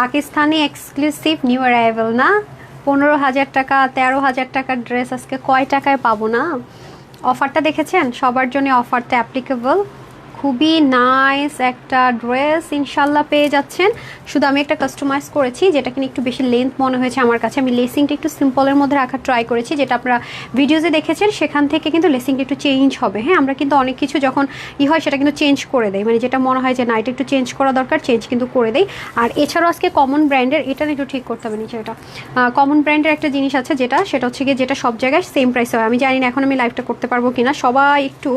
Pakistani exclusive new arrival না? পনেরো হাজার টাকা, তেরো হাজার টাকার ড্রেস আজকে কয় টাকায় পাবো না? অফারটা দেখেছেন? সবার জন্য অফারটা অ্যাপ্লিকেবল খুবই নাইস একটা ড্রেস ইনশাল্লাহ পেয়ে যাচ্ছেন। শুধু আমি একটা কাস্টমাইজ করেছি, যেটা কিনা একটু বেশি লেন্থ মনে হয়েছে আমার কাছে। আমি লেসিংটা একটু সিম্পলের মধ্যে রাখার ট্রাই করেছি, যেটা আপনারা ভিডিওতে দেখেছেন, সেখান থেকে কিন্তু লেসিংটা একটু চেঞ্জ হবে। হ্যাঁ আমরা কিন্তু অনেক কিছু যখন ই হয়, সেটা কিন্তু চেঞ্জ করে দেয় মানে যেটা মনে হয় যে, না, এটা একটু চেঞ্জ করা দরকার চেঞ্জ কিন্তু করে দেয় আর এছাড়াও আজকে কমন ব্র্যান্ডের এটা একটু ঠিক করতে হবে নিচে এটা। কমন ব্র্যান্ডের একটা জিনিস আছে যেটা, সেটা হচ্ছে গিয়ে যেটা সব জায়গায় সেম প্রাইস হয়। আমি জানি না এখন আমি লাইভটা করতে পারব কিনা। সবাই একটু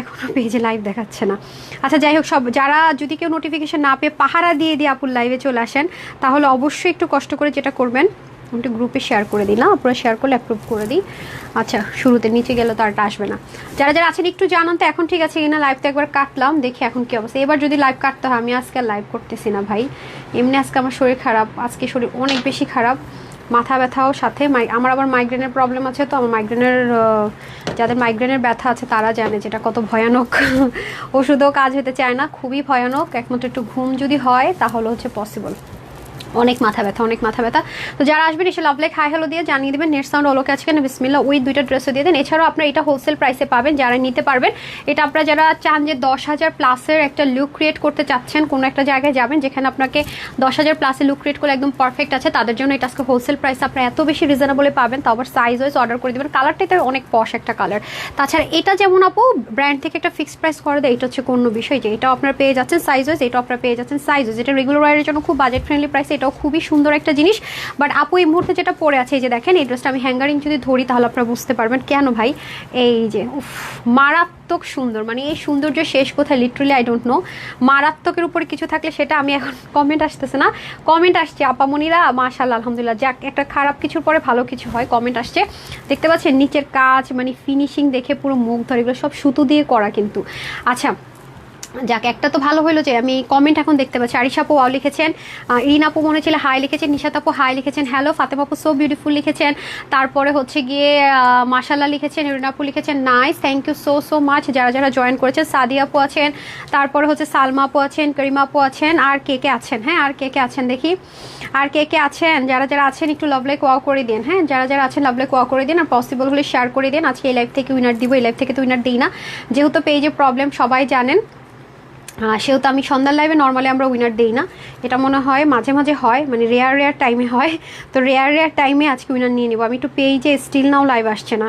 এখনও পেজে লাইভ দেখাচ্ছে না। আচ্ছা যাই হোক, সব যারা যদি কেউ নোটিফিকেশান না পেয়ে পাহারা দিয়ে দিয়ে আপুর লাইভে চলে আসেন, তাহলে অবশ্যই একটু কষ্ট করে যেটা করবেন, আমি একটু গ্রুপে শেয়ার করে না আপনারা শেয়ার করলে অ্যাপ্রুভ করে দিই। আচ্ছা শুরুতে নিচে গেলে তো আরটা আসবে না। যারা যারা আছেন, একটু জানান তো, এখন ঠিক আছে কিনা? লাইভটা একবার কাটলাম, দেখি এখন কী অবস্থা। এবার যদি লাইভ কাটতে হয়, আমি আজকে লাইভ করতেছি না ভাই। এমনি আজকে আমার শরীর খারাপ, আজকে শরীর অনেক বেশি খারাপ। মাথা ব্যথাও সাথে আমার আবার মাইগ্রেনের প্রবলেম আছে তো, আমার মাইগ্রেনের যাদের মাইগ্রেনের ব্যথা আছে তারা জানে যেটা কত ভয়ানক। ওষুধও কাজ হতে চায় না, খুবই ভয়ানক। একমাত্র একটু ঘুম যদি হয় তাহলে হচ্ছে পসিবল অনেক মাথা ব্যথা, অনেক মাথা ব্যথা। তো যারা আসবেন, এসে লাভ লাইক হাই হ্যালো দিয়ে জানিয়ে দেবেন নেট সাউন্ড অলোকে আছে কেন বিসমিল্লা ওই দুইটা ড্রেসও দিয়ে দেন। এছাড়াও আপনারা এটা হোলসেল প্রাইসে পাবেন, যারা নিতে পারবেন। এটা আপনারা যারা চান যে দশ হাজার প্লাসের একটা লুক ক্রিয়েট করতে চাচ্ছেন, কোনো একটা জায়গায় যাবেন, যেখানে আপনাকে দশ হাজার প্লাসে লুক ক্রিয়েট করে একদম পারফেক্ট আছে, তাদের জন্য এটা আজকে হোলসেল প্রাইস আপনারা এত বেশি রিজনেবলে পাবেন তো আবার সাইজ ওয়াইজ অর্ডার করে দেবেন। কালারটা এটা অনেক পশ একটা কালার তাছাড়া এটা যেমন আপু ব্র্যান্ড থেকে একটা ফিক্সড প্রাইস করে দেয়, এটা হচ্ছে কোনো বিষয় যে এটাও আপনারা পেয়ে যাচ্ছেন সাইজ ওয়াইজ এটাও আপনারা পেয়ে যাচ্ছেন সাইজ ওয়াইজ এটা রেগুলার ওয়ারের জন্য খুব বাজেট ফ্রেন্ডলি প্রাইস এটাও খুবই সুন্দর একটা জিনিস। বাট আপু, এই মুহূর্তে যেটা পরে আছে, এই যে দেখেন, এই ড্রেসটা আমি হ্যাঙ্গারিং যদি ধরি, তাহলে আপনারা বুঝতে পারবেন। কেন ভাই? এই যে, উফ, মারাত্মক সুন্দর। মানে এই সৌন্দর্য শেষ কোথায়? লিটারেলি আই ডোন্ট নো মারাত্মকের উপরে কিছু থাকলে সেটা আমি এখন কমেন্ট আসতেছে না। কমেন্ট আসছে, আপামনিরা মাশাল্লাহ আলহামদুলিল্লাহ। যাক, একটা খারাপ কিছুর পরে ভালো কিছু হয় কমেন্ট আসছে। দেখতে পাচ্ছেন, নিচের কাজ মানে ফিনিশিং দেখে পুরো মুখ ধরে এগুলো সব সুতো দিয়ে করা কিন্তু। আচ্ছা যাক, একটা তো ভালো হলো যে আমি কমেন্ট এখন দেখতে পাচ্ছি। আরিশাপু ওয়াও লিখেছেন ইরিন আপু মনে ছিল হাই লিখেছেন নিশাত আপু হাই লিখেছেন হ্যালো ফাতেমাপু সো বিউটিফুল লিখেছেন। তারপরে হচ্ছে গিয়ে মাসাল্লাহ লিখেছেন ইরিন আপু লিখেছেন nice thank you so so much যারা যারা জয়েন করেছেন, সাদিয়াপু আছেন, তারপরে হচ্ছে সালমা আপু আছেন করিমা আপু আছেন, আর কে কে আছেন? হ্যাঁ আর কে কে আছেন দেখি। আর কে কে আছেন? যারা যারা আছেন, একটু লাভলাইক ওয়াও করে দিন। হ্যাঁ যারা যারা আছেন লাভলাইক ওয়াও করে দিন, আর পসিবল হলে শেয়ার করে দিন। আজকে এই লাইভ থেকে উইনার দিব, এই লাইভ থেকে তো উইনার দিই না। যেহেতু পেজে প্রবলেম সবাই জানেন। সেহেতু আমি সন্ধ্যার লাইভে নর্মালি আমরা উইনার দিই না। এটা মনে হয় মাঝে মাঝে হয় মানে রেয়ার রেয়ার টাইমে হয়। তো রেয়ার রেয়ার টাইমে আজকে উইনার নিয়ে নেব। আমি একটু পেজে স্টিল নাও লাইভ আসছে না।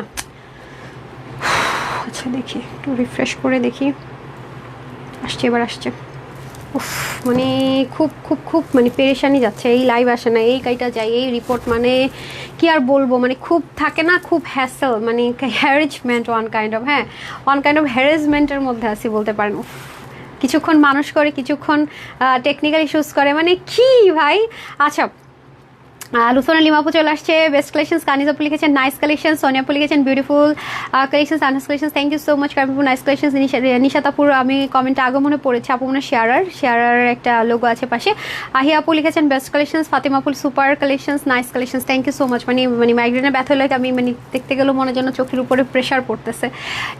আচ্ছা দেখি, একটু রিফ্রেশ করে দেখি। আসছে, এবার আসছে। উফ মানে খুব খুব খুব মানে পেরেশানি যাচ্ছে। এই লাইভ আসে না, এই গাইটা যায়, এই রিপোর্ট মানে কি আর বলব? মানে খুব থাকে না, খুব হ্যাসেল মানে হ্যারেজমেন্ট ওয়ান কাইন্ড অফ হ্যাঁ ওয়ান কাইন্ড অফ হ্যারেজমেন্টের মধ্যে আছি বলতে পারেন। উফ কিছুক্ষণ মানুষ করে কিছুক্ষণ টেকনিক্যাল ইস্যুস করে। মানে কি ভাই? আচ্ছা লুসোনা লিমাপু চলে আসছে। বেস্ট কালেকশন কানিজ আপু লিখেছেন নাইস কালেকশন সোনিয়াপু লিখেছেন beautiful collection আনহাস collection thank you so much কামিপু nice collection নিশাতাপুর আমি কমেন্টে আগে মনে পড়েছে, আপু মনে শেয়ারার শেয়ারার একটা লোগো আছে পাশে। আহি আপু লিখেছেন best collection ফাতিমাপুল super collection nice collection thank you so much মানে মানে মাইগ্রেনের ব্যথা লাগে আমি মানে দেখতে গেলেও মনে যেন চোখের উপরে প্রেশার পড়তেছে।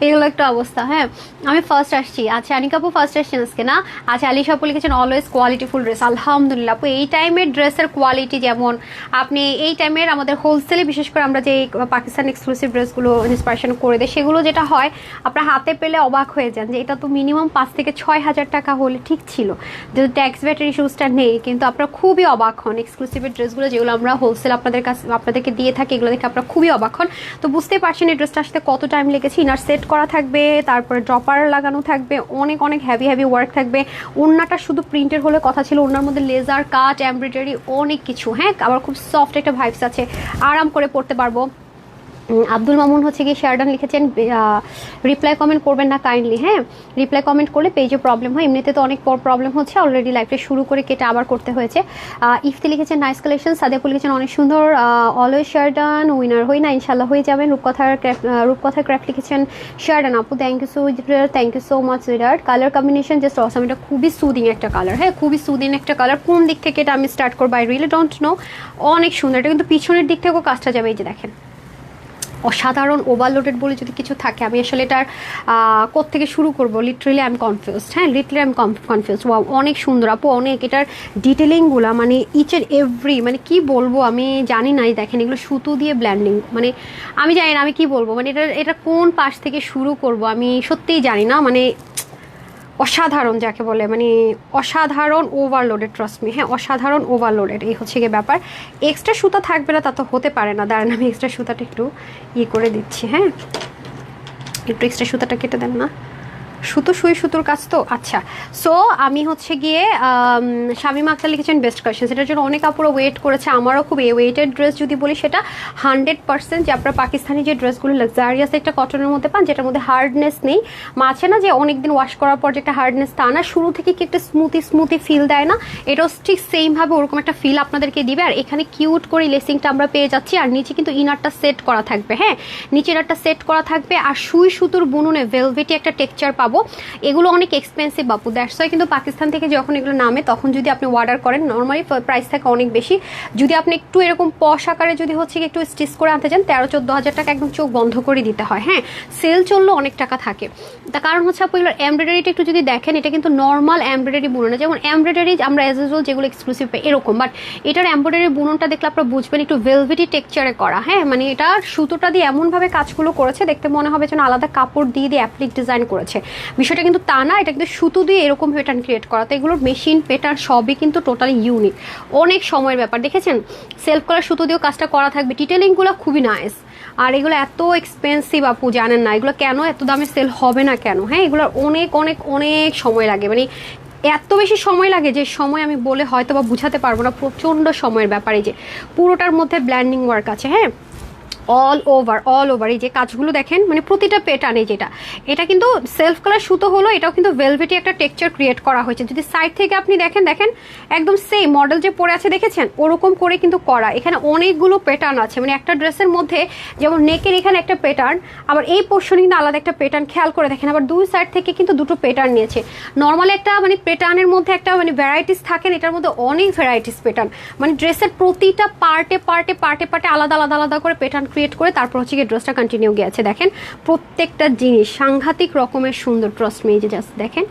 এগুলো একটা অবস্থা হ্যাঁ। আমি ফার্স্ট আসছি। আচ্ছা আনিকাপু ফার্স্ট আসছেন আজকে, না? আচ্ছা আলিশা আপু লিখেছেন অলওয়েজ কোয়ালিটিফুল ড্রেস আলহামদুলিল্লাহ, আপু, এই টাইমের ড্রেসের কোয়ালিটি যেমন আপনি এই টাইমের আমাদের হোলসেলে বিশেষ করে আমরা যে পাকিস্তান এক্সক্লুসিভ ড্রেসগুলো ইন্সপারেশন করে দিই, সেগুলো যেটা হয়, আপনার হাতে পেলে অবাক হয়ে যান যে এটা তো মিনিমাম পাঁচ থেকে ছয় হাজার টাকা হলে ঠিক ছিল। যেহেতু ট্যাক্স ব্যাটারি ইস্যুসটা নেই, কিন্তু আপনারা খুবই অবাক হন এক্সক্লুসিভের ড্রেসগুলো যেগুলো আমরা হোলসেল আপনাদের কাছে, আপনাদেরকে দিয়ে থাকি, এগুলো দেখে আপনারা খুবই অবাক হন। তো বুঝতেই পারছেন এই ড্রেসটা আসতে কত টাইম লেগেছে ইনার সেট করা থাকবে, তারপরে ড্রপার লাগানো থাকবে, অনেক অনেক হ্যাভি হ্যাভি ওয়ার্ক থাকবে। ওড়নাটা শুধু প্রিন্টের হলে কথা ছিল ওনার মধ্যে লেজার কাট এমব্রয়ডারি অনেক কিছু হ্যাঁ? আবার খুব সফট একটা ভাইবস আছে আরাম করে পড়তে পারব। আব্দুল মামুন হচ্ছে গিয়ে শেয়ারডান লিখেছেন রিপ্লাই কমেন্ট করবেন না কাইন্ডলি হ্যাঁ? রিপ্লাই কমেন্ট করলে পেজে প্রবলেম হয়, এমনিতে তো অনেক প্রবলেম হচ্ছে অলরেডি লাইফটা শুরু করে কেটে আবার করতে হয়েছে। ইফতি লিখেছেন নাইস কালেকশন সাদেপুল লিখেছেন, অনেক সুন্দর অলওয়েজ শেয়ারডান উইনার হই না ইনশাল্লাহ হয়ে যাবেন। রূপকথার রূপকথার ক্রাফট লিখেছেন শেয়ারডান আপু thank you so thank you so much weeder colour combination just awesome এটা খুবই সুদিং একটা কালার হ্যাঁ? খুবই সুদিং একটা কালার কোন দিক থেকে এটা আমি স্টার্ট করব? আই রিয়েলি ডোন্ট নো অনেক সুন্দর, এটা কিন্তু পিছনের দিক থেকেও কাজটা যাবে, এই যে দেখেন। অসাধারণ ওভারলোডেড বলে যদি কিছু থাকে, আমি আসলে এটার থেকে শুরু করব? লিটারেলি আই এম কনফিউজড হ্যাঁ লিটারেলি আই এম কনফিউজ অনেক সুন্দর। আপু, অনেক এটার ডিটেলিংগুলো মানে ইচ এন্ড এভরি মানে কি বলব, আমি জানি না দেখেন, এগুলো সুতো দিয়ে ব্ল্যান্ডিং মানে আমি জানি না আমি কি বলব। মানে এটা এটা কোন পাশ থেকে শুরু করব, আমি সত্যিই জানি না। মানে অসাধারণ যাকে বলে মানে অসাধারণ ওভারলোডেড ট্রাস্ট মি হ্যাঁ অসাধারণ ওভারলোডেড এই হচ্ছে গিয়ে ব্যাপার। এক্সট্রা সুতা থাকবে না, তা তো হতে পারে না। দাঁড়ান, আমি এক্সট্রা সুতাটা একটু ইয়ে করে দিচ্ছি হ্যাঁ। একটু এক্সট্রা সুতাটা কেটে দেন না। সুতো সুই সুতোর কাজ তো? আচ্ছা সো আমি হচ্ছে গিয়ে শামীমা আক্তার লিখেছেন বেস্ট কোয়েশ্চেন সেটার জন্য অনেক আপুরো ওয়েট করেছে। আমারও খুব এ ওয়েটেড ড্রেস যদি বলি সেটা হান্ড্রেড পার্সেন্ট যে আপনার পাকিস্তানি যে ড্রেসগুলো লাক্সারিয়াস একটা কটনের মধ্যে পান, যেটার মধ্যে হার্ডনেস নেই। মাছে না যে অনেকদিন ওয়াশ করার পর যে একটা হার্ডনেস তা না, শুরু থেকে কি একটা স্মুথি স্মুথি ফিল দেয় না? এটাও ঠিক সেমভাবে ওরকম একটা ফিল আপনাদেরকে দিবে। আর এখানে কিউট করে লেসিংটা আমরা পেয়ে যাচ্ছি। আর নিচে কিন্তু ইনারটা সেট করা থাকবে হ্যাঁ? নিচে ইনারটা সেট করা থাকবে। আর সুই সুতোর বুনুনে ভেলভেটি একটা টেক্সচার পাবো। এগুলো অনেক এক্সপেন্সিভ বাপু দ্যাটস ওয়াই কিন্তু পাকিস্তান থেকে যখন এগুলো নামে, তখন যদি আপনি অর্ডার করেন নর্মালি প্রাইস থাকে অনেক বেশি। যদি আপনি একটু এরকম পশ আকারে যদি হচ্ছে একটু স্টিচ করে আনতে চান, তেরো, চোদ্দ হাজার টাকা একদম চোখ বন্ধ করে দিতে হয়। হ্যাঁ সেল চললেও অনেক টাকা থাকে। তার কারণ হচ্ছে আপু, এগুলোর এমব্রয়ডারিটা একটু যদি দেখেন, এটা কিন্তু নর্মাল এমব্রয়ডারি বুনন না। যেমন এমব্রয়ডারি আমরা অ্যাজ ইউজুয়াল যেগুলো এক্সক্লুসিভ পাই, এরকম। বাট এটার এমব্রয়ডারি বুননটা দেখলে আপনারা বুঝবেন একটু ভেলভেটি টেক্সচারে করা। হ্যাঁ মানে এটা সুতোটা দিয়ে এমনভাবে কাজগুলো করেছে, দেখতে মনে হবে যেন আলাদা কাপড় দিয়ে দিয়ে অ্যাপ্লিক ডিজাইন করেছে। বিষয়টা কিন্তু তা না, এটা কিন্তু সুতো দিয়ে এরকম প্যাটার্ন ক্রিয়েট করা। তো এগুলোর মেশিন প্যাটার্ন সবই কিন্তু টোটালি ইউনিক অনেক সময়ের ব্যাপার। দেখেছেন? সেলফ কলার সুতো দিয়েও কাজটা করা থাকবে। ডিটেলিংগুলো খুবই নাইস আর এগুলো এত এক্সপেন্সিভ আপু, জানেন না। এগুলো কেন এত দামে সেল হবে না কেন? হ্যাঁ এগুলোর অনেক অনেক অনেক সময় লাগে। মানে এত বেশি সময় লাগে যে সময় আমি বলে হয়তো বা বুঝাতে পারব না। প্রচণ্ড সময়ের ব্যাপারে যে। পুরোটার মধ্যে ব্ল্যান্ডিং ওয়ার্ক আছে হ্যাঁ? অল ওভার অল ওভার এই যে কাজগুলো দেখেন মানে প্রতিটা প্যাটার্নে যেটা। এটা কিন্তু সেলফ কালার সুতো হলো, এটাও কিন্তু ভেলভেটি একটা টেক্সচার ক্রিয়েট করা হয়েছে। যদি সাইড থেকে আপনি দেখেন দেখেন, একদম সেম মডেল যে পরে আছে, দেখেছেন? ওরকম করে কিন্তু করা। এখানে অনেকগুলো প্যাটার্ন আছে। মানে একটা ড্রেসের মধ্যে যেমন নেকের এখানে একটা প্যাটার্ন আবার এই পোর্শনে কিন্তু আলাদা একটা প্যাটার্ন খেয়াল করে দেখেন। আবার দুই সাইড থেকে কিন্তু দুটো প্যাটার্ন নিয়েছে। নর্মাল একটা মানে প্যাটার্নের মধ্যে একটা মানে ভ্যারাইটিস থাকেন এটার মধ্যে অনেক ভ্যারাইটিস প্যাটার্ন মানে ড্রেসের প্রতিটা পার্টে পার্টে পার্টে পার্টে আলাদা আলাদা আলাদা করে প্যাটার্ন ক্রিয়েট করে তারপর হচ্ছে গিয়ে ড্রেসটা কন্টিনিউ গেছে। দেখেন, প্রত্যেকটা জিনিস, সাংঘাতিক রকমের সুন্দর ট্রস্ট যে জাস্ট দেখেন,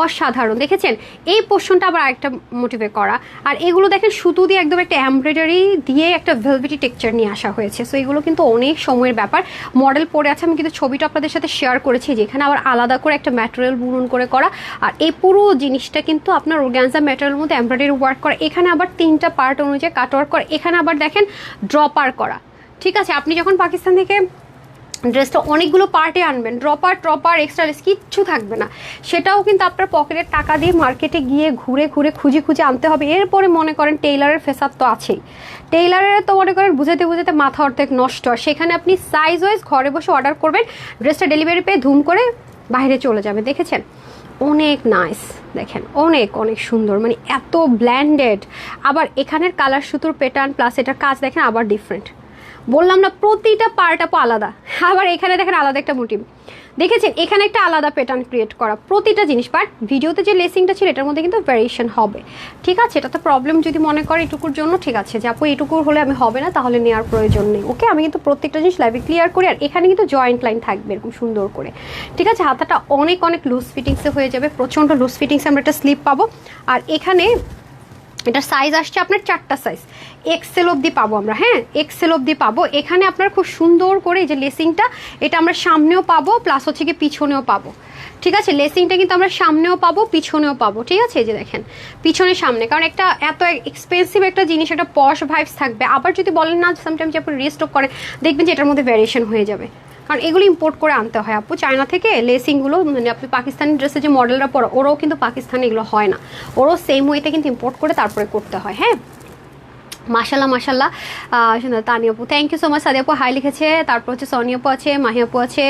অসাধারণ। দেখেছেন? এই পোর্শনটা আবার আরেকটা মোটিভে করা। আর এগুলো দেখেন, সুতো দিয়ে একদম একটা এমব্রয়ডারি দিয়ে একটা ভেলভেটি টেক্সচার নিয়ে আসা হয়েছে। সো এগুলো কিন্তু অনেক সময়ের ব্যাপার। মডেল পরে আছে, আমি কিন্তু ছবিটা আপনাদের সাথে শেয়ার করেছি যেখানে আবার আলাদা করে একটা ম্যাটেরিয়াল বুনন করে করা। আর এই পুরো জিনিসটা কিন্তু আপনার অর্গ্যানজা ম্যাটেরিয়ালের মধ্যে এমব্রয়ডারি ওয়ার্ক করা। এখানে আবার তিনটা পার্ট অনুযায়ী কাট ওয়ার্ক করা। এখানে আবার দেখেন ড্রপার করা। ঠিক আছে, আপনি যখন পাকিস্তান থেকে ড্রেসটা অনেকগুলো পার্টে আনবেন ড্রপার ট্রপার এক্সট্রা লেস কিচ্ছু থাকবে না। সেটাও কিন্তু আপনার পকেটের টাকা দিয়ে মার্কেটে গিয়ে ঘুরে ঘুরে খুঁজে খুঁজে আনতে হবে। এরপরে মনে করেন টেইলারের ফেসার তো আছেই। টেইলারের তো মনে করেন বুঝাতে বুঝাতে মাথা অর্ধেক নষ্ট। হয় সেখানে আপনি সাইজ ওয়াইজ ঘরে বসে অর্ডার করবেন ড্রেসটা ডেলিভারি পেয়ে ধুম করে বাইরে চলে যাবে। দেখেছেন? অনেক নাইস দেখেন, অনেক অনেক সুন্দর মানে এত ব্ল্যান্ডেড আবার এখানের কালার সুতোর প্যাটার্ন প্লাস এটার কাজ দেখেন আবার ডিফারেন্ট বললাম না, প্রতিটা পার্ট আপু আলাদা। আবার এখানে দেখেন আলাদা একটা মোটিভ দেখেছেন, এখানে একটা আলাদা প্যাটার্ন ক্রিয়েট করা। প্রতিটা জিনিস বাট ভিডিওতে যে লেসিংটা ছিল, এটার মধ্যে কিন্তু ভ্যারিয়েশন হবে। ঠিক আছে? এটা তো প্রবলেম যদি মনে করে এটুকুর জন্য, ঠিক আছে, যে আপু এটুকুর হলে আমি হবে না, তাহলে নেওয়ার প্রয়োজন নেই। ওকে আমি কিন্তু প্রত্যেকটা জিনিস লাইভে ক্লিয়ার করি, আর এখানে কিন্তু জয়েন্ট লাইন থাকবে এরকম সুন্দর করে। ঠিক আছে? হাতাটা অনেক অনেক লুজ ফিটিংসে হয়ে যাবে। প্রচণ্ড লুজ ফিটিংসে আমরা একটা স্লিপ পাবো। আর এখানে এটা সাইজ আসছে আপনার চারটা সাইজ এক্সেল অবধি পাবো আমরা হ্যাঁ? এক্সেল অবধি পাবো। এখানে আপনার খুব সুন্দর করে এই যে লেসিংটা এটা আমরা সামনেও পাবো প্লাস হচ্ছে কি পিছনেও পাবো। ঠিক আছে? লেসিংটা কিন্তু আমরা সামনেও পাবো, পিছনেও পাবো। ঠিক আছে? এই যে দেখেন, পিছনে সামনে। কারণ একটা এত এক্সপেন্সিভ একটা জিনিস, একটা পশ ভাইবস থাকবে। আবার যদি বলেন না সামটাইম যে আপনি রিস্টক করেন, দেখবেন যে এটার মধ্যে ভ্যারিয়েশন হয়ে যাবে। কারণ এগুলো ইম্পোর্ট করে আনতে হয়। আপু চায়না থেকে লেসিংগুলো মানে আপনি পাকিস্তানি ড্রেসে যে মডেলরা পরে, ওরাও কিন্তু পাকিস্তানে এগুলো হয় না। ওরাও সেম ওয়েতে কিন্তু ইম্পোর্ট করে তারপরে করতে হয় হ্যাঁ? মাশাল্লাহ মাশাল্লাহ তানি আপু thank you so much Sadi আপু। হাই লিখেছে, তারপর হচ্ছে সনি আপু আছে, মাহি আপু আছে,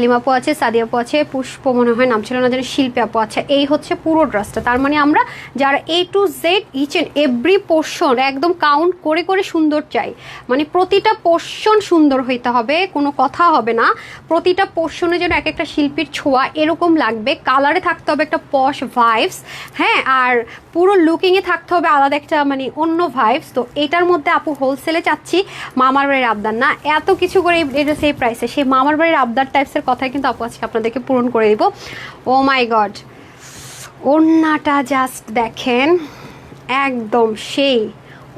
লিমা আপু আছে, সাদি আপু আছে, পুষ্প মনে হয় নাম ছিল না, জানি শিল্পী আপু। আছে এই হচ্ছে পুরো ড্রেসটা তার মানে আমরা যারা A to Z each and every portion একদম কাউন্ট করে করে সুন্দর চাই। মানে প্রতিটা পোর্শন সুন্দর হইতে হবে, কোনো কথা হবে না। প্রতিটা পোর্শনে যেন এক একটা শিল্পীর ছোঁয়া এরকম লাগবে। কালারে থাকতে হবে একটা পশ ভাইবস হ্যাঁ? আর পুরো লুকিংয়ে থাকতে হবে আলাদা একটা মানে অন্য ভাইবস তো এটার মধ্যে আপু হোলসেলে চাচ্ছি মামার বাড়ির আবদার। না, এত কিছু করে এটা সেই প্রাইসে সেই মামার বাড়ির আবদার টাইপসের কথাই কিন্তু আপু আজকে আপনাদেরকে পূরণ করে দিব। ও মাই গড ওড়নাটা জাস্ট দেখেন, একদম সেই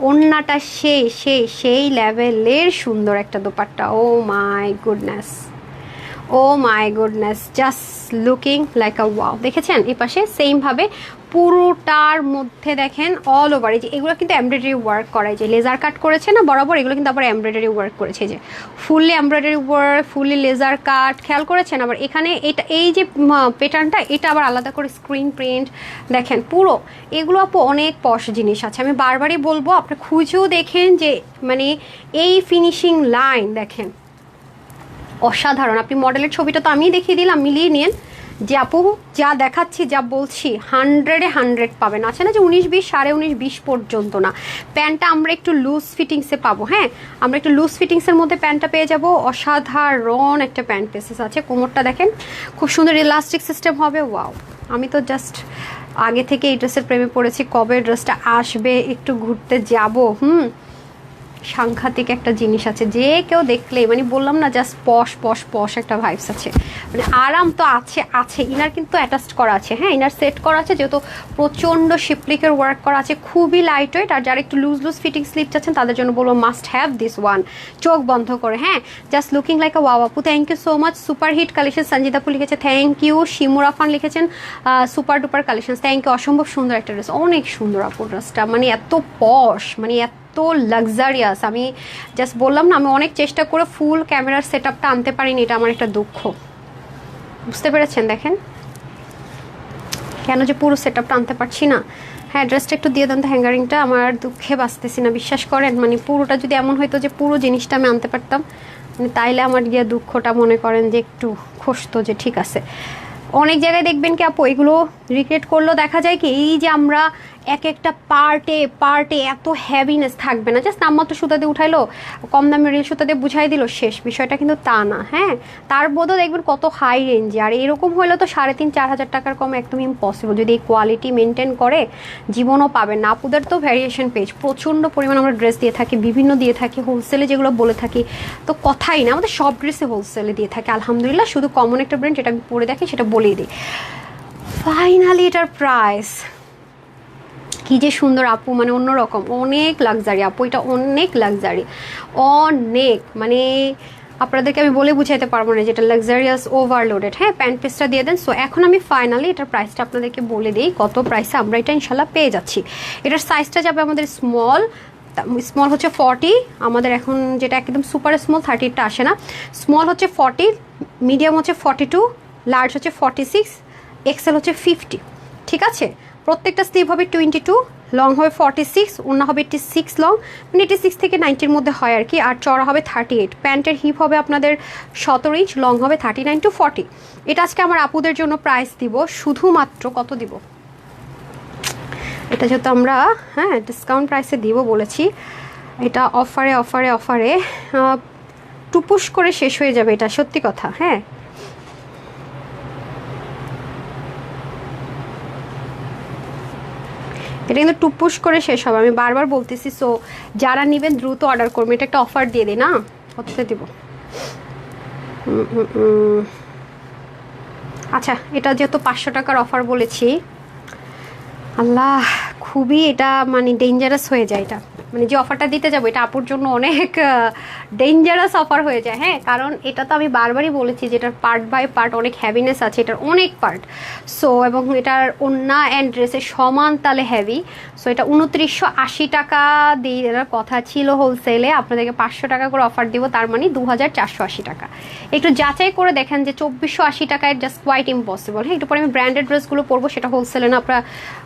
ওড়নাটা সেই সেই সেই লেভেলের সুন্দর একটা dupatta. Oh my goodness oh my goodness just looking like a wow দেখেছেন? এই পাশে সেমভাবে পুরোটার মধ্যে দেখেন অল ওভার এই যে এগুলো কিন্তু এমব্রয়ডারি ওয়ার্ক করা যে লেজার কাট করেছে না, বরাবর এগুলো কিন্তু আবার এমব্রয়ডারি ওয়ার্ক করেছে, যে fully embroidery work fully laser cut খেয়াল করেছেন? আবার এখানে এটা, এই যে প্যাটার্নটা এটা আবার আলাদা করে স্ক্রিন প্রিন্ট দেখেন পুরো, এগুলো আপু অনেক পশ জিনিস আছে। আমি বারবারই বলব, আপনি খুঁজেও দেখেন যে মানে এই ফিনিশিং লাইন দেখেন। অসাধারণ। আপনি মডেলের ছবিটা তো আমিই দেখিয়ে দিলাম, মিলিয়ে নিন। যে আপু যা দেখাচ্ছি, যা বলছি হান্ড্রেডে হান্ড্রেড পাবেন। আছে না যে উনিশ বিশ, সাড়ে উনিশ বিশ পর্যন্ত না? প্যান্টটা আমরা একটু লুজ ফিটিংসে পাবো হ্যাঁ? আমরা একটু লুজ ফিটিংসের মধ্যে প্যান্টটা পেয়ে যাব। অসাধারণ একটা প্যান্ট পেসেস আছে। কোমরটা দেখেন, খুব সুন্দর ইলাস্টিক সিস্টেম হবে। ওয়াও আমি তো জাস্ট আগে থেকে এই ড্রেসের প্রেমে পড়েছি। কবে ড্রেসটা আসবে, একটু ঘুরতে যাব? হুম? সাংঘাতিক একটা জিনিস আছে। যে কেউ দেখলে মানে বললাম না জাস্ট পশ পশ পশ একটা ভাইবস আছে। মানে আরাম তো আছে আছে। ইনার কিন্তু অ্যাটাচড করা আছে। হ্যাঁ ইনার সেট করা আছে, যেহেতু প্রচণ্ড শিপলিকের ওয়ার্ক করা আছে, খুবই লাইট ওয়েট আর যারা একটু লুজ লুজ ফিটিং স্লিপ চাচ্ছেন, তাদের জন্য বলব মাস্ট হ্যাভ দিস ওয়ান চোখ বন্ধ করে হ্যাঁ। Just looking like a wow আপু thank you so much super hit collection সঞ্জিতাপু লিখেছে থ্যাংক ইউ শিমুর আফান লিখেছেন super duper collection thank you অসম্ভব সুন্দর একটা ড্রেস অনেক সুন্দর, আপু ড্রেসটা মানে এত পশ মানে এত লাক্সারিয়াস আমি জাস্ট বললাম না, আমি অনেক চেষ্টা করে ফুল ক্যামেরার সেট আপটা আনতে পারিনি, এটা আমার একটা দুঃখ। বুঝতে পেরেছেন? দেখেন। কেন যে পুরো সেট আপটা আনতে পারছি না। হ্যাঁ ড্রেসটা একটু দিয়ে দেন তো হ্যাঙ্গারিংটা আমার দুঃখে বাঁচতেছি না, বিশ্বাস করেন। মানে পুরোটা যদি এমন হইতো যে পুরো জিনিসটা আমি আনতে পারতাম মানে তাইলে আমার গিয়ে দুঃখটা মনে করেন যে একটু খসতো যে ঠিক আছে। অনেক জায়গায় দেখবেন কি আপু, এগুলো রিক্রিয়েট করলেও দেখা যায় কি, এই যে আমরা এক একটা পার্টে পার্টে এত হ্যাভিনেস থাকবে না। জাস্ট নামমাত্র দিয়ে উঠাইলো, কম দামে রিল সুতা দিয়ে বুঝাই দিল, শেষ। বিষয়টা কিন্তু তা না হ্যাঁ? তার বোধও দেখবেন কত হাই রেঞ্জে আর এরকম হলে তো সাড়ে তিন, চার হাজার টাকার কম একদম ইম্পসিবল যদি এই কোয়ালিটি মেনটেন করে, জীবনও পাবেন না। আপুদের তো ভ্যারিয়েশন পেজ প্রচণ্ড পরিমাণ আমরা ড্রেস দিয়ে থাকি, বিভিন্ন দিয়ে থাকি হোলসেলে যেগুলো বলে থাকি, তো কথাই না। আমাদের সব ড্রেসে হোলসেলে দিয়ে থাকে। আলহামদুলিল্লাহ, শুধু কমন একটা ব্র্যান্ড যেটা আমি পরে দেখি সেটা বলেই দিই। ফাইনালি এটার প্রাইস কি যে সুন্দর আপু মানে অন্যরকম, অনেক লাক্সারি আপু, এটা অনেক লাক্সারি অনেক মানে আপনাদেরকে আমি বলে বুঝাইতে পারব না যেটা লাক্সারিয়াস ওভারলোডেড হ্যাঁ প্যান্ট পিসটা দিয়ে দেন। সো এখন আমি ফাইনালি এটার প্রাইসটা আপনাদেরকে বলে দিই, কত প্রাইসে আমরা এটা ইনশাল্লাহ পেয়ে যাচ্ছি। এটার সাইজটা যাবে আমাদের স্মল স্মল হচ্ছে ফর্টি আমাদের এখন যেটা একদম সুপার স্মল থার্টিটা আসে না। স্মল হচ্ছে ফর্টি মিডিয়াম হচ্ছে ফর্টি টু লার্জ হচ্ছে ফর্টি সিক্স এক্সেল হচ্ছে ফিফটি ঠিক আছে? প্রত্যেকটা স্লিভ হবে টোয়েন্টি টু লং হবে ফর্টি সিক্স অন্য হবে এইটি সিক্স লং মানে এইটি সিক্স থেকে নাইনটির মধ্যে হয় আর কি, আর চড়া হবে থার্টি এইট প্যান্টের হিপ হবে আপনাদের সতেরো ইঞ্চ লং হবে থার্টি নাইন টু ফর্টি এটা আজকে আমার আপুদের জন্য প্রাইস দিব, শুধুমাত্র কত দিব? এটা যেহেতু আমরা হ্যাঁ ডিসকাউন্ট প্রাইসে দিব বলেছি, এটা অফারে অফারে অফারে টুপুস করে শেষ হয়ে যাবে এটা, সত্যি কথা হ্যাঁ। এটা কিন্তু টুপুস করে শেষ হবে। আমি বারবার বলতেছি সো যারা নেবেন দ্রুত অর্ডার করবেন এটা একটা অফার দিয়ে দিই না কততে দিব। আচ্ছা এটা যেহেতু পাঁচশো টাকার অফার বলেছি, আল্লাহ, খুবই এটা মানে ডেঞ্জারাস হয়ে যায় এটা। মানে যে অফারটা দিতে যাব, এটা আপুর জন্য অনেক ডেঞ্জারাস অফার হয়ে যায়। হ্যাঁ কারণ এটা তো আমি বারবারই বলেছি যে এটার পার্ট বাই পার্ট অনেক হ্যাভিনেস আছে, এটার অনেক পার্ট সো এবং এটার ওন্না অ্যান্ড ড্রেসের সমান তালে হ্যাভি সো এটা উনত্রিশশো আশি টাকা দিয়ে দেওয়ার কথা ছিল হোলসেলে আপনাদেরকে পাঁচশো টাকা করে অফার দিব, তার মানে দু হাজার চারশো আশি টাকা। একটু যাচাই করে দেখেন যে চব্বিশশো আশি টাকায় জাস্ট কোয়াইট ইম্পসিবল হ্যাঁ একটু পরে আমি ব্র্যান্ডেড ড্রেসগুলো পরবো, সেটা হোলসেলে না, আপনারা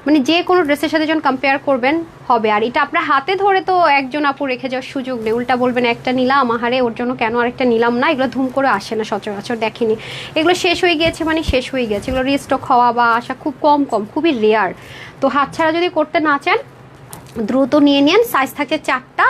মানে যে কোনো ড্রেসের সাথে যখন কম্পেয়ার করবেন, হবে। আর এটা আপনার হাতে ধরে তো একজন আপু রেখে যাওয়ার সুযোগ নেই। উল্টা বলবেন, একটা নিলাম, আহারে, ওর জন্য কেন আরেকটা নিলাম না? এগুলো ধুম করে আসে না সচরাচর, দেখেনি। এগুলো শেষ হয়ে গিয়েছে মানে শেষ হয়ে গেছে এগুলো রিস্টক হওয়া বা আসা খুব কম কম, খুবই রেয়ার তো হাতছাড়া যদি করতে না চান দ্রুত নিয়ে নেন। সাইজ থাকে চারটা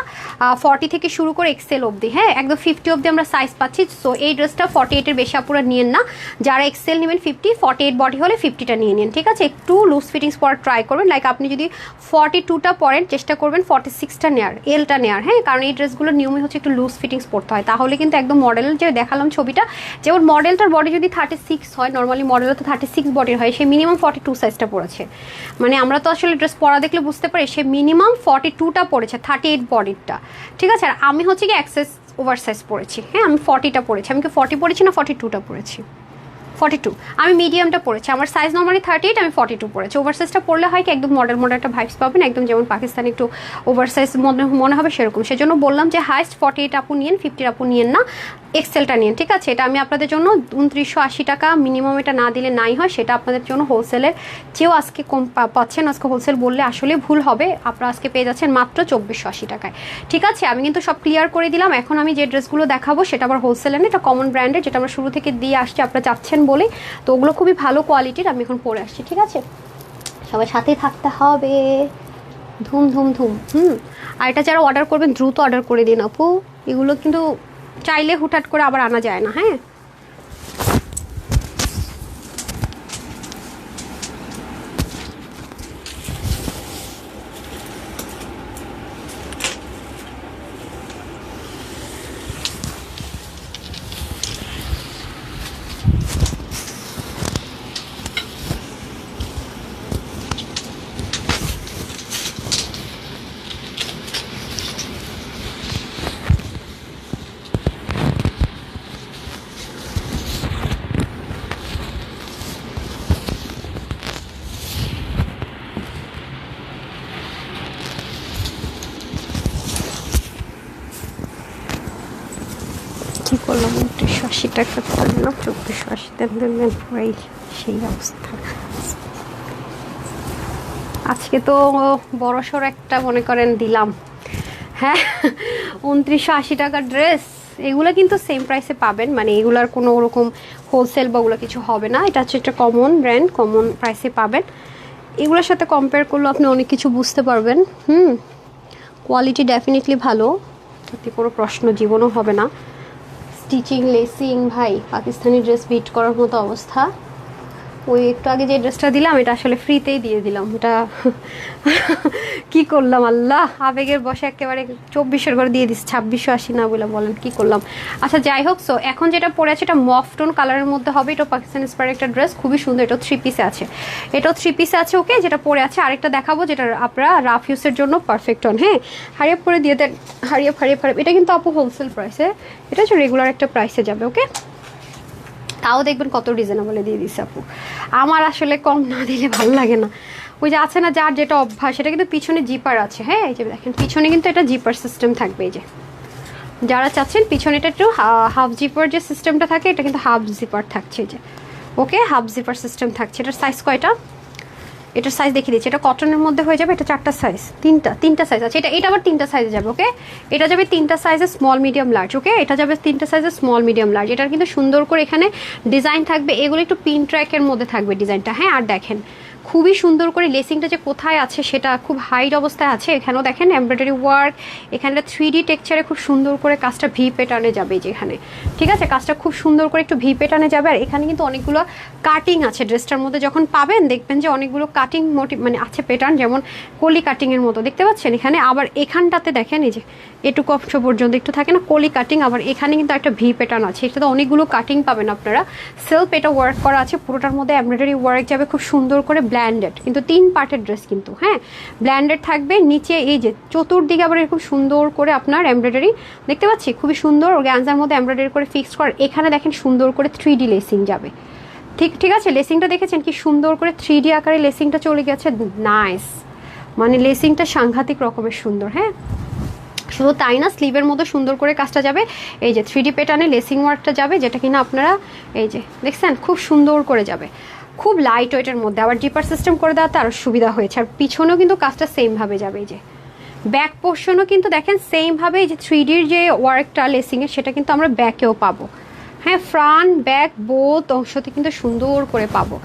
ফর্টি থেকে শুরু করে এক্সেল অবধি হ্যাঁ? একদম ফিফটি অবধি আমরা সাইজ পাচ্ছি। সো এই ড্রেসটা ফর্টি এইটের বেশি আপুরা নিয়েন না। যারা এক্সেল নেবেন ফিফটি ফর্টি এইট বডি হলে ফিফটিটা নিয়ে নিন, ঠিক আছে? একটু লুজ ফিটিংস পরা ট্রাই করবেন। লাইক আপনি যদি ফর্টি টুটা পরেন, চেষ্টা করবেন ফর্টি সিক্সটা নেয়ার এলটা নেয়ার হ্যাঁ? কারণ এই ড্রেসগুলোর নিয়মই হচ্ছে একটু লুজ ফিটিংস পড়তে হয়। তাহলে কিন্তু একদম মডেল যে দেখালাম ছবিটা যেমন মডেলটার বডি যদি থার্টি সিক্স হয় নর্মালি মডেলও তো থার্টি সিক্স বডির হয়, সে মিনিমাম ফর্টি টু সাইজটা পড়েছে মানে আমরা তো আসলে ড্রেস পরা দেখলে বুঝতে পারি, সে মিনিমাম ফর্টি টুটা পড়েছে থার্টি এইট বডিরটা ঠিক আছে? আর আমি হচ্ছে কি অ্যাক্সেস ওভার সাইজ পড়েছি। হ্যাঁ আমি ফর্টিটা পড়েছি। আমি কি ফর্টি পড়েছি না ফর্টি টুটা পড়েছি? ফর্টি টু আমি মিডিয়ামটা পড়েছি। আমার সাইজ নর্মালি থার্টি এইট আমি ফর্টি টু পড়েছি। ওভার সাইজটা পড়লে হয় কি, একদম মডেল মডেল একটা ভাইবস পাবেন। একদম যেমন পাকিস্তানি একটু ওভার সাইজ মনে মনে হবে সেরকম। সেজন্য বললাম যে হাইস্ট ফর্টি এইট আপু নিয়েন ফিফটির আপু নিয়েন না। এক্সেলটা নিন, ঠিক আছে? এটা আমি আপনাদের জন্য উনত্রিশশো আশি টাকা মিনিমাম এটা না দিলে নাই হয়, সেটা আপনাদের জন্য হোলসেলের চেয়েও আজকে কম পাচ্ছেন, আজকে হোলসেল বললে আসলে ভুল হবে। আপনারা আজকে পেয়ে যাচ্ছেন মাত্র চব্বিশশো আশি টাকায়। ঠিক আছে? আমি কিন্তু সব ক্লিয়ার করে দিলাম। এখন আমি যে ড্রেসগুলো দেখাবো, সেটা আবার হোলসেলে না, এটা কমন ব্র্যান্ডের যেটা আমরা শুরু থেকে দিয়ে আসছি, আপনারা চাচ্ছেন বলেই। তো ওগুলো খুবই ভালো কোয়ালিটির আমি এখন পরে আসছি, ঠিক আছে? সবাই সাথেই থাকতে হবে। ধুম ধুম ধুম, হুম। আর এটা যারা অর্ডার করবেন, দ্রুত অর্ডার করে দিন আপু। এগুলো কিন্তু চাইলে হুটহাট করে আবার আনা যায় না হ্যাঁ কি করলাম আশি টাকা চব্বিশশো আশি সেই অবস্থা। আজকে তো বড় সড়ো একটা মনে করেন দিলাম। হ্যাঁ উনত্রিশশো আশি টাকার ড্রেস, এগুলো কিন্তু সেম প্রাইসে পাবেন মানে এগুলার কোনো ওরকম হোলসেল বা ওগুলো কিছু হবে না। এটা হচ্ছে একটা কমন ব্র্যান্ড কমন প্রাইসে পাবেন। এগুলোর সাথে কম্পেয়ার করলে আপনি অনেক কিছু বুঝতে পারবেন। হুম কোয়ালিটি ডেফিনেটলি ভালো। তাতে কোনো প্রশ্ন জীবনও হবে না। স্টিচিং লেসিং ভাই পাকিস্তানি ড্রেস বিট করার মতো অবস্থা। ওই একটু আগে যে ড্রেসটা দিলাম, এটা আসলে ফ্রিতেই দিয়ে দিলাম। এটা কি করলাম আল্লাহ? আবেগের বসে একেবারে চব্বিশের ঘরে দিয়ে দিস ছাব্বিশশো আশি না বলে বলেন, কি করলাম? আচ্ছা যাই হোক সো এখন যেটা পরে আছে, এটা মফটন কালারের মধ্যে হবে। এটা পাকিস্তান স্পার একটা ড্রেস খুবই সুন্দর। এটা থ্রি পিসে আছে। এটাও থ্রি পিসে আছে ওকে যেটা পরে আছে, আরেকটা দেখাবো, যেটা আপনারা রাফ ইউসের জন্য পারফেক্ট হন হ্যাঁ? হারিয়ে পরে দিয়ে দেন। হারিয়ে হারিয়ে হারিয়ে এটা কিন্তু আপু হোলসেল প্রাইসে এটা হচ্ছে রেগুলার একটা প্রাইসে যাবে ওকে তাও দেখবেন কত রিজনেবলে দিয়ে দিছে আপু। আমার আসলে কম না দিলে ভালো লাগে না। ওই যে আছে না যার যেটা অভ্যাস, সেটা কিন্তু পিছনে জিপার আছে হ্যাঁ? এই যে দেখেন, পিছনে কিন্তু এটা জিপার সিস্টেম থাকবে, এই যে। যারা চাচ্ছেন পিছনে এটা একটু হাফ জিপার যে সিস্টেমটা থাকে, এটা কিন্তু হাফ জিপার থাকছে, এই যে। ওকে হাফ জিপার সিস্টেম থাকছে, এটার সাইজ কয়টা? এটার সাইজ দেখিয়ে দিচ্ছি। এটা কটনের মধ্যে হয়ে যাবে, এটা চারটা সাইজ তিনটা তিনটা সাইজ আছে। এটা এটা আবার তিনটা সাইজে যাবে ওকে এটা যাবে তিনটা সাইজে স্মল মিডিয়াম লার্জ ওকে এটা যাবে তিনটা সাইজে স্মল মিডিয়াম লার্জ এটার কিন্তু সুন্দর করে এখানে ডিজাইন থাকবে। এগুলো একটু পিন ট্র্যাকের মধ্যে থাকবে ডিজাইনটা হ্যাঁ? আর দেখেন খুবই সুন্দর করে লেসিংটা যে কোথায় আছে সেটা খুব হাইট অবস্থায় আছে। এখানেও দেখেন এমব্রয়ডারি ওয়ার্ক এখানে থ্রি ডি টেক্সচারে খুব সুন্দর করে কাজটা ভি পেটার্নে যাবে এই যে এখানে। ঠিক আছে? কাজটা খুব সুন্দর করে একটু ভি পেটার্নে যাবে। আর এখানে কিন্তু অনেকগুলো কাটিং আছে ড্রেসটার মধ্যে। যখন পাবেন দেখবেন যে অনেকগুলো কাটিং মোটিভ মানে আছে প্যাটার্ন যেমন কলি কাটিংয়ের মতো। দেখতে পাচ্ছেন? এখানে আবার এখানটাতে দেখেন এই যে এটুকু অংশ পর্যন্ত একটু থাকে না, কলি কাটিং আবার এখানে কিন্তু একটা ভি প্যাটার্ন আছে। এটাতে অনেকগুলো কাটিং পাবেন আপনারা। সেলফ এটা ওয়ার্ক করা আছে, পুরোটার মধ্যে এমব্রয়ডারি ওয়ার্ক যাবে খুব সুন্দর করে ব্ল্যান্ডেড কিন্তু তিন পার্টের ড্রেস কিন্তু হ্যাঁ? ব্ল্যান্ডেড থাকবে, নিচে এই যে চতুর্দিকে আবার এরকম সুন্দর করে আপনার এমব্রয়ডারি দেখতে পাচ্ছি? খুবই সুন্দর গ্যান্সার মধ্যে এমব্রয়ডারি করে ফিক্স করার এখানে দেখেন সুন্দর করে থ্রি ডি লেসিং যাবে। ঠিক ঠিক আছে? লেসিংটা দেখেছেন কি সুন্দর করে থ্রি ডি আকারে লেসিংটা চলে গেছে? নাইস মানে লেসিংটা সাংঘাতিক রকমের সুন্দর হ্যাঁ? শুধু তাই না স্লিভের মধ্যে সুন্দর করে কাজটা যাবে। এই যে থ্রি প্যাটার্নে লেসিং ওয়ার্কটা যাবে, যেটা কিনা আপনারা এই যে দেখছেন, খুব সুন্দর করে যাবে। খুব লাইট ওয়েটের মধ্যে, আবার ডিপার সিস্টেম করে দেওয়াতে আরও সুবিধা হয়েছে। আর পিছনেও কিন্তু কাজটা সেমভাবে যাবে এই যে। ব্যাক পোর্শনও কিন্তু দেখেন সেমভাবে এই যে থ্রি ডির যে ওয়ার্কটা লেসিংয়ের সেটা কিন্তু আমরা ব্যাকেও পাবো। হ্যাঁ ফ্রন্ট ব্যাক বোথ অংশতে কিন্তু সুন্দর করে পাবো।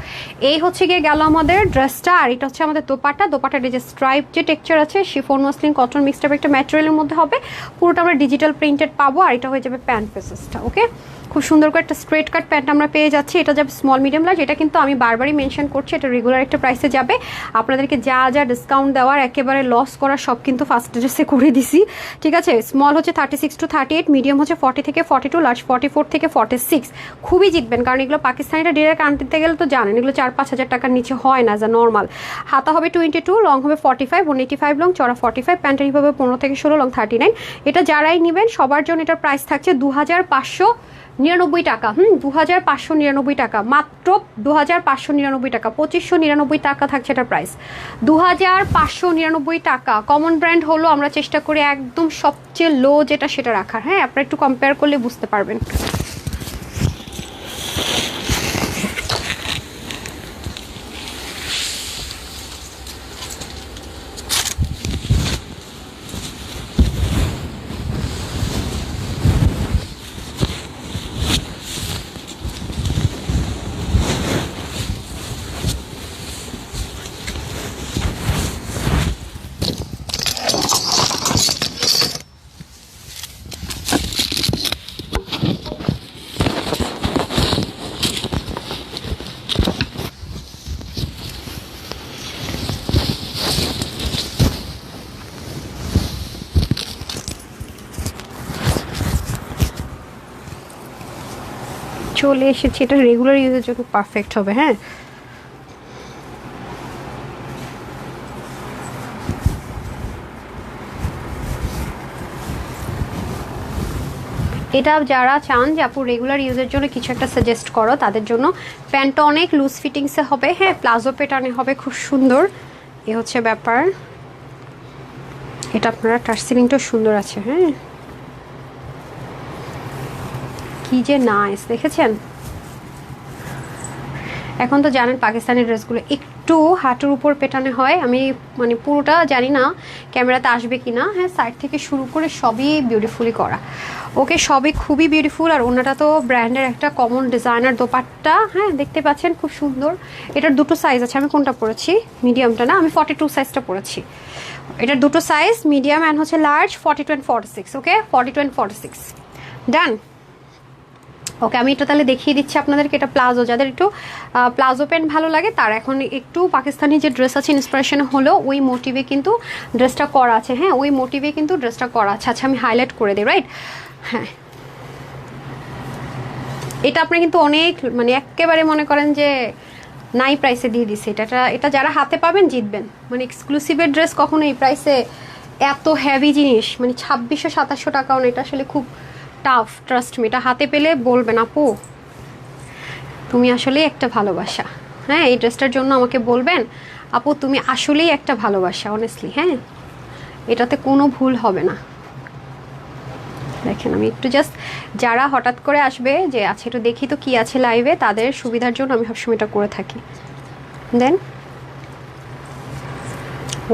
এই হচ্ছে গিয়ে গেল আমাদের ড্রেসটা আর এটা হচ্ছে আমাদের দোপাটা দোপাটার যে স্ট্রাইপ যে টেক্সচার আছে শিফোন মসলিন কটন মিক্সড একটা ম্যাটেরিয়ালের মধ্যে হবে। পুরোটা আমরা ডিজিটাল প্রিন্টেড পাবো, আর এটা হয়ে যাবে প্যান্ট পেসেসটা ওকে খুব সুন্দর করে একটা স্ট্রেট কাট প্যান্ট আমরা পেয়ে যাচ্ছি। এটা যাবে স্মল মিডিয়াম লার্জ এটা কিন্তু আমি বারবারই মেনশন করছি, এটা রেগুলার একটা প্রাইসে যাবে। আপনাদেরকে যা যা ডিসকাউন্ট দেওয়ার, একেবারে লস করা সব কিন্তু ফার্স্ট ড্রেসে করে দিছি। ঠিক আছে? স্মল হচ্ছে thirty six to thirty eight medium হচ্ছে ফর্টি থেকে forty two large forty four থেকে ফর্টি সিক্স খুবই জিতবেন, কারণ এগুলো পাকিস্তানিটা ডিরেক্ট আনতে গেলে তো জানেন, এগুলো চার পাঁচ হাজার টাকার নিচে হয় না যা নর্মাল হাতা হবে টোয়েন্টি টু লং হবে forty five one eighty five long চড়া ফর্টি ফাইভ প্যান্টের হবে পনেরো থেকে ষোলো লং থার্টি নাইন এটা যারাই নেবেন, সবার জন্য এটার প্রাইস থাকছে দু হাজার পাঁচশো নিরানব্বই টাকা, হুম দু হাজার পাঁচশো নিরানব্বই টাকা। মাত্র দু হাজার পাঁচশো নিরানব্বই টাকা, পঁচিশশো নিরানব্বই টাকা থাকছে এটার প্রাইস দু হাজার পাঁচশো নিরানব্বই টাকা কমন ব্র্যান্ড হলো আমরা চেষ্টা করি একদম সবচেয়ে লো যেটা সেটা রাখার। হ্যাঁ আপনারা একটু কম্পেয়ার করলে বুঝতে পারবেন। চলে এসেছি, এটা রেগুলার ইউজের জন্য পারফেক্ট হবে হ্যাঁ? এটা যারা চান যে আপু রেগুলার ইউজের জন্য কিছু একটা সাজেস্ট করো, তাদের জন্য প্যান্টটা অনেক লুজ ফিটিংসে হবে হ্যাঁ? প্লাজো পেটানে হবে, খুব সুন্দর। এ হচ্ছে ব্যাপার। এটা আপনারা টার্সিলিংটাও সুন্দর আছে হ্যাঁ? কি যে নাইস দেখেছেন? এখন তো জানেন পাকিস্তানি ড্রেসগুলো একটু হাঁটুর উপর পেটানো হয়। আমি মানে পুরোটা জানি না ক্যামেরাতে আসবে কি না। হ্যাঁ সাইড থেকে শুরু করে সবই বিউটিফুলি করা। ওকে সবই খুবই বিউটিফুল আর ওনাটা তো ব্র্যান্ডের একটা কমন ডিজাইনার দোপাট্টা। হ্যাঁ দেখতে পাচ্ছেন খুব সুন্দর। এটার দুটো সাইজ আছে। আমি কোনটা পরেছি? মিডিয়ামটা না? আমি ফর্টি টু সাইজটা পরেছি। এটার দুটো সাইজ মিডিয়াম অ্যান্ড হচ্ছে large forty two and forty six okay forty two and forty six done okay, আমি এটা তাহলে দেখিয়ে দিচ্ছি আপনাদেরকে, এটা প্লাজো। যাদের একটু প্লাজো প্যান্ট ভালো লাগে, তার এখন একটু পাকিস্তানি যে ড্রেস আছে ইন্সপিরেশন হলো, ওই মোটিভে কিন্তু ড্রেসটা করা আছে। হ্যাঁ ওই মোটিভে কিন্তু ড্রেসটা করা আছে। আচ্ছা আমি হাইলাইট করে দিই রাইট হ্যাঁ। এটা আপনি কিন্তু অনেক মানে একেবারে মনে করেন যে নাই প্রাইসে দিয়ে দিছে। এটা এটা যারা হাতে পাবেন, জিতবেন। মানে এক্সক্লুসিভের ড্রেস কখনো এই প্রাইসে এত হ্যাভি জিনিস মানে ছাব্বিশশো সাতাশশো টাকাও না এটা আসলে খুব টাফ ট্রাস্ট মি এটা হাতে পেলে বলবেন, আপু, তুমি আসলেই একটা ভালোবাসা। হ্যাঁ এই ড্রেসটার জন্য আমাকে বলবেন, আপু, তুমি আসলেই একটা ভালোবাসা অনেস্টলি হ্যাঁ? এটাতে কোনো ভুল হবে না। দেখেন, আমি একটু জাস্ট যারা হঠাৎ করে আসবে যে আছে একটু দেখি তো কি আছে লাইভে তাদের সুবিধার জন্য আমি সবসময় এটা করে থাকি। দেন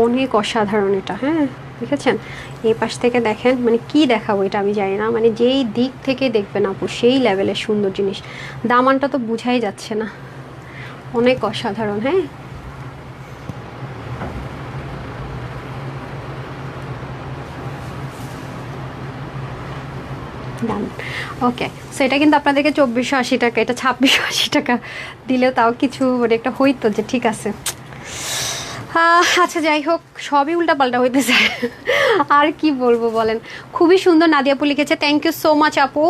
অনেক অসাধারণ এটা হ্যাঁ? দেখেছেন এই পাশ থেকে দেখেন মানে কি দেখাবো এটা আমি জানি না। মানে যেই দিক থেকে দেখবেন আপু, সেই লেভেলের সুন্দর জিনিস। দামানটা তো বুঝাই যাচ্ছে না। অনেক অসাধারণ হ্যাঁ? ওকে সো এটা কিন্তু আপনাদেরকে চব্বিশশো আশি টাকা, এটা ছাব্বিশশো আশি টাকা দিলেও তাও কিছু মানে একটা হইতো যে ঠিক আছে। আচ্ছা যাই হোক, সবই উল্টাপাল্টা হইতেছে। আর কি বলব বলেন? খুবই সুন্দর নাদিয়াপু লিখেছে থ্যাংক ইউ সো মাচ আপু।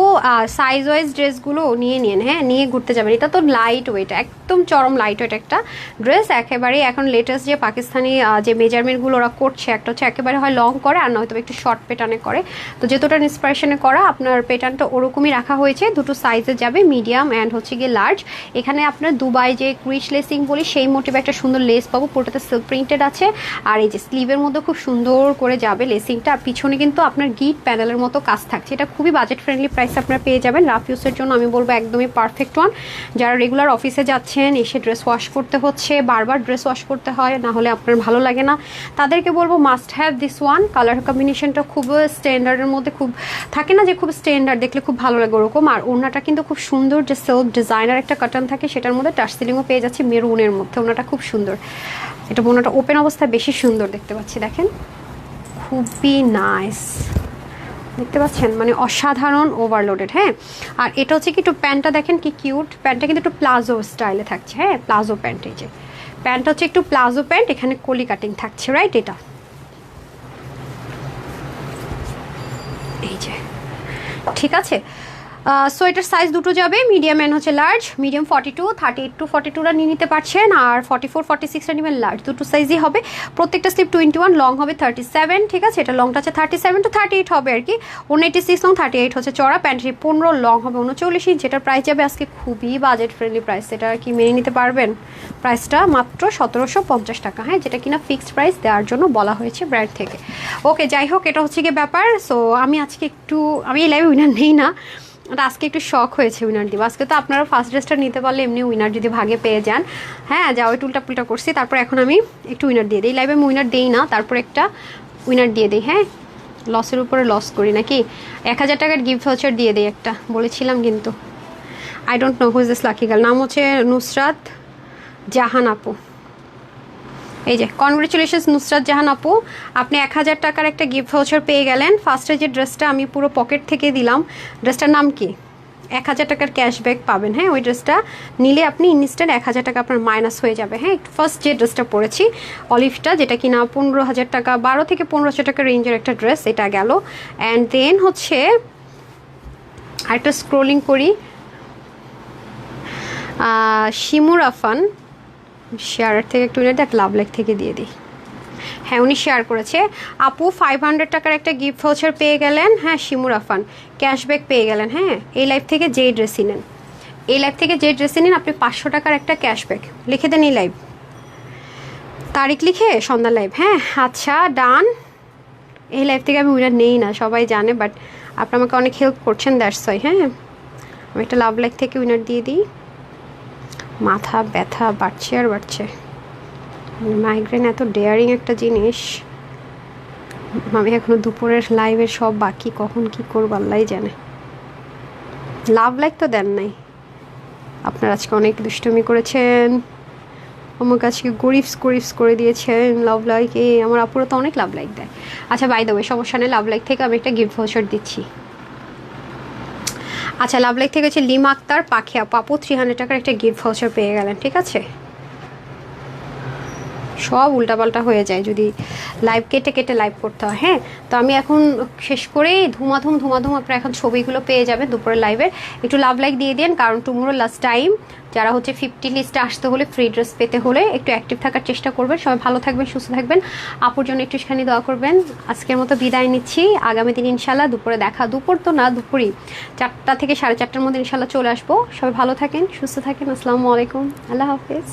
সাইজ ওয়াইজ ড্রেসগুলো নিয়ে নিন হ্যাঁ নিয়ে ঘুরতে যাবেন। এটা তো লাইট ওয়েট একদম চরম লাইট ওয়েট একটা ড্রেস একেবারেই এখন লেটেস্ট যে পাকিস্তানি যে মেজারমেন্টগুলো ওরা করছে, একটা হচ্ছে একেবারে হয় লং করে, আর নয়তো একটু শর্ট পেটানে করে। তো যেহেতুটা ইন্সপিরেশনে করা, আপনার পেটার্নটা ওরকমই রাখা হয়েছে। দুটো সাইজে যাবে মিডিয়াম অ্যান্ড হচ্ছে গিয়ে লার্জ এখানে আপনার দুবাই যে ক্রিচ লেসিং বলি, সেই মোটিভে একটা সুন্দর লেস পাবো, পুরোটাতে সিল্ক প্রিন্টেড আছে। আর এই যে স্লিভের মধ্যে খুব সুন্দর করে যাবে লেসিংটা আর পিছনে কিন্তু আপনার গিট প্যানেলের মতো কাজ থাকছে। এটা খুবই বাজেট ফ্রেন্ডলি প্রাইস আপনারা পেয়ে যাবেন। রাফ ইউসের জন্য আমি বলব একদমই পারফেক্ট ওয়ান যারা রেগুলার অফিসে যাচ্ছেন, এসে ড্রেস ওয়াশ করতে হচ্ছে, বারবার ড্রেস ওয়াশ করতে হয়, না হলে আপনার ভালো লাগে না। তাদেরকে বলব must have this one colour কম্বিনেশনটা খুব স্ট্যান্ডার্ডের মধ্যে খুব, থাকে না যে খুব স্ট্যান্ডার্ড দেখলে খুব ভালো লাগে ওরকম। আর ওনাটা কিন্তু খুব সুন্দর যে সেলফ ডিজাইনার একটা কাটান থাকে, সেটার মধ্যে টাচ সিলিংও পেয়ে যাচ্ছি মেরুনের মধ্যে ওনাটা খুব সুন্দর। এটা ওনাটা ওপেন অবস্থায় বেশি সুন্দর দেখতে পাচ্ছি, দেখেন? খুবই নাইস দেখতে পাচ্ছেন? মানে অসাধারণ ওভারলোডেড হ্যাঁ? আর এটা হচ্ছে কি একটু প্যান্টটা দেখেন কি কিউট প্যান্টটা কিন্তু একটু প্লাজো স্টাইলে থাকছে হ্যাঁ? প্লাজো প্যান্ট এই যে। প্যান্টটা হচ্ছে একটু প্লাজো প্যান্ট, এখানে কলি কাটিং থাকছে রাইট এটা। এই যে। ঠিক আছে? সো এটার সাইজ দুটো যাবে মিডিয়াম অ্যান্ড হচ্ছে large medium forty two thirty eight to forty টুরা নিয়ে নিতে পারছেন, আর ফর্টি ফোর ফর্টি সিক্সটা নেবেন লার্জ দুটো সাইজই হবে। প্রত্যেকটা স্লিপ টোয়েন্টি ওয়ান লং হবে থার্টি সেভেন ঠিক আছে? এটা লংটা হচ্ছে thirty seven to thirty eight হবে আর কি। One eighty six long thirty eight হচ্ছে চড়া প্যান্টটি পনেরো লং হবে উনচল্লিশ ইঞ্চ যেটার প্রাইস যাবে আজকে খুবই বাজেট ফ্রেন্ডলি প্রাইস এটা কি মেনে নিতে পারবেন। প্রাইসটা মাত্র সতেরোশো পঞ্চাশ টাকা হ্যাঁ? যেটা কিনা ফিক্সড প্রাইস দেওয়ার জন্য বলা হয়েছে ব্র্যান্ড থেকে। ওকে যাই হোক, এটা হচ্ছে গিয়ে ব্যাপার। সো আমি আজকে একটু, আমি এই লাইভে উইনার নেই না। এটা আজকে একটু শখ হয়েছে উইনার দিব আজকে তো আপনারা ফার্স্ট ড্রেসটা নিতে পারলে এমনি উইনার যদি ভাগে পেয়ে যান। হ্যাঁ যা ওই টুলটা পুলটা করছি। তারপর এখন আমি একটু উইনার দিয়ে দিই। লাইভে আমি উইনার দিই না, তারপর একটা উইনার দিয়ে দিই হ্যাঁ? লসের উপরে লস করি নাকি? এক হাজার টাকার গিফট ভাউচার দিয়ে দিই একটা। বলেছিলাম কিন্তু। I don't know whose this lucky girl নাম হচ্ছে নুসরাত জাহান আপু। এই যে কনগ্রেচুলেশনস নুসরাত জাহান আপু। আপনি এক হাজার টাকার একটা গিফট ভাউচার পেয়ে গেলেন। ফার্স্টে যে ড্রেসটা আমি পুরো পকেট থেকে দিলাম ড্রেসটার নাম কি? এক হাজার টাকার ক্যাশব্যাক পাবেন হ্যাঁ? ওই ড্রেসটা নিলে আপনি ইনস্ট্যান্ট এক হাজার টাকা আপনার মাইনাস হয়ে যাবে হ্যাঁ? ফার্স্ট যে ড্রেসটা পরেছি অলিভটা যেটা কিনা পনেরো হাজার টাকা, বারো থেকে পনেরোশো টাকা রেঞ্জের একটা ড্রেস এটা গেল। অ্যান্ড দেন হচ্ছে আরেকটা স্ক্রোলিং করি। শিমুর আফান শেয়ারের থেকে একটু দেখ, লাভ লাইক থেকে দিয়ে দিই। হ্যাঁ উনি শেয়ার করেছে। আপু ফাইভ হান্ড্রেড টাকার একটা গিফট ভাউচার পেয়ে গেলেন। হ্যাঁ শিমুর আফান ক্যাশব্যাক পেয়ে গেলেন। হ্যাঁ এই লাইফ থেকে যেই ড্রেসই নেন। এই লাইভ থেকে যে ড্রেসই নিন, আপনি পাঁচশো টাকার একটা ক্যাশব্যাক লিখে দেন এই লাইভ তারিখ লিখে সন্ধ্যা লাইভ হ্যাঁ আচ্ছা ডান এই লাইভ থেকে আমি উইনার নেই না, সবাই জানে বাট আপনি আমাকে অনেক হেল্প করছেন দ্যাটস ওয়াই হ্যাঁ আমি একটা লাভ লাইভ থেকে উইনার দিয়ে দিই। মাথা ব্যথা বাড়ছে আর বাড়ছে। মাইগ্রেন এত ডেয়ারিং একটা জিনিস। আমি এখনও দুপুরের লাইভের সব বাকি, কখন কি করব আল্লাহ জানে। লাভ লাইক তো দেন নাই। আপনার আজকে অনেক দুষ্টমি করেছেন। আমার আজকে গরিবস গরিবস করে দিয়েছেন লাভ লাইক এ আমার আপুরা তো অনেক লাভ লাইক দেয়। আচ্ছা বাই দেবে সমস্যা নেই লাভ লাইক থেকে আমি একটা গিফট ভাউচার দিচ্ছি। আচ্ছা লাভ লাইক থেকে হচ্ছে লিম আক্তার পাখিয়া পাপু থ্রি হান্ড্রেড টাকার একটা গিফট ভাউচার পেয়ে গেলেন, ঠিক আছে? সব উল্টাপাল্টা হয়ে যায় যদি লাইভ কেটে কেটে লাইভ করতে হয় হ্যাঁ? তো আমি এখন শেষ করেই ধুমাধুম ধুমাধুম আপনারা এখন ছবিগুলো পেয়ে যাবেন দুপুরের লাইভের একটু লাভ লাইক দিয়ে দিন কারণ টুমোরো লাস্ট টাইম যারা হচ্ছে ফিফটি লিস্টে আসতে হলে ফ্রি ড্রেস পেতে হলে একটু অ্যাক্টিভ থাকার চেষ্টা করবেন। সবাই ভালো থাকবেন, সুস্থ থাকবেন। আপুর জন্য একটুখানি দোয়া করবেন। আজকের মতো বিদায় নিচ্ছি। আগামী দিন ইনশাল্লাহ দুপুরে দেখা, দুপুর তো না, দুপুরই। চারটা থেকে সাড়ে চারটার মধ্যে ইনশাল্লাহ চলে আসব। সবাই ভালো থাকেন, সুস্থ থাকেন। আসসালামু আলাইকুম। আল্লাহ হাফিজ।